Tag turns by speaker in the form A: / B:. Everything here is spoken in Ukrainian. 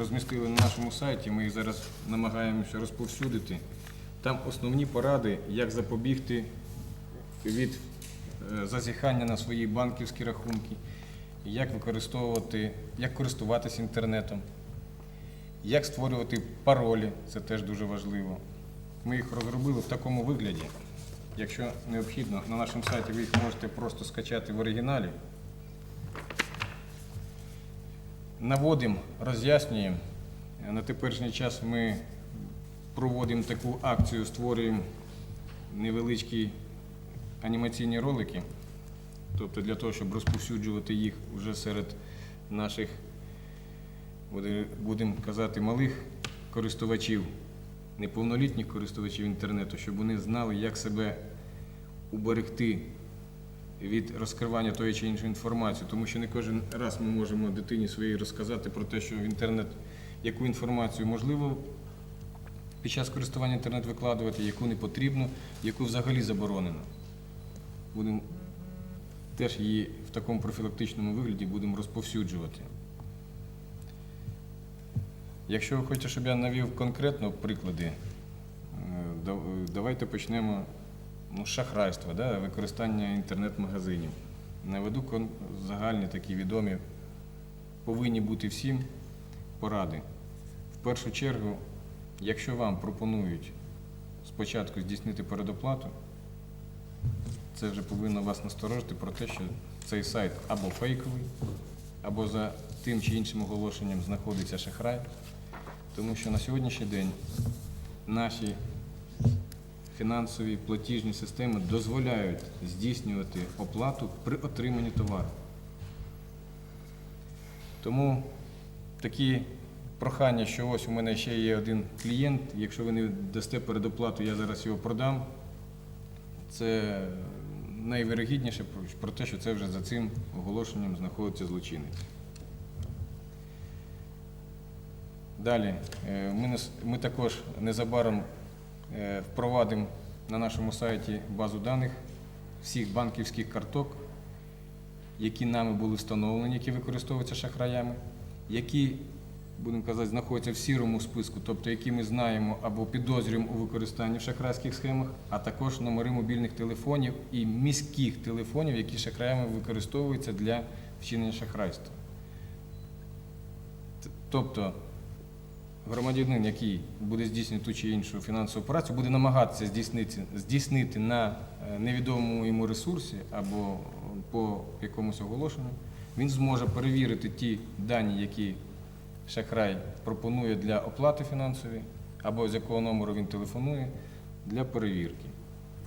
A: розмістили на нашому сайті, ми їх зараз намагаємося розповсюдити. Там основні поради, як запобігти від е, зазіхання на свої банківські рахунки, як використовувати, як користуватися інтернетом, як створювати паролі, це теж дуже важливо. Ми їх розробили в такому вигляді. Якщо необхідно, на нашому сайті ви їх можете просто скачати в оригіналі. Наводимо, роз'яснюємо. На теперішній час ми проводимо таку акцію, створюємо невеличкі анімаційні ролики, тобто для того, щоб розповсюджувати їх вже серед наших, будемо казати, малих користувачів, неповнолітніх користувачів інтернету, щоб вони знали, як себе уберегти від розкривання тої чи іншої інформації, тому що не кожен раз ми можемо дитині своїй розказати про те, що в інтернет яку інформацію можливо під час користування інтернет викладувати, яку не потрібно, яку взагалі заборонено. Будемо теж її в такому профілактичному вигляді будемо розповсюджувати. Якщо ви хочете, щоб я навів конкретно приклади, е, давайте почнемо ну, з шахрайства, да, використання інтернет-магазинів. Наведу загальні такі відомі, повинні бути всім поради. В першу чергу, якщо вам пропонують спочатку здійснити передоплату, це вже повинно вас насторожити про те, що цей сайт або фейковий, або за тим чи іншим оголошенням знаходиться шахрай. Тому що на сьогоднішній день наші фінансові платіжні системи дозволяють здійснювати оплату при отриманні товару. Тому такі прохання, що ось у мене ще є один клієнт, якщо ви не дасте передоплату, я зараз його продам. Це найвирогідніше про- те, що це вже за цим оголошенням знаходиться злочинець. Далі, е, ми, також незабаром впровадимо на нашому сайті базу даних всіх банківських карток, які нами були встановлені, які використовуються шахраями, які, будемо казати, знаходяться в сірому списку, тобто які ми знаємо або підозрюємо у використанні в шахрайських схемах, а також номери мобільних телефонів і міських телефонів, які шахраями використовуються для вчинення шахрайства. Тобто громадянин, який буде здійснювати ту чи іншу фінансову операцію, буде намагатися здійснити, здійснити на е, невідомому йому ресурсі або по якомусь оголошенню, він зможе перевірити ті дані, які шахрай пропонує для оплати фінансової, або з якого номеру він телефонує для перевірки.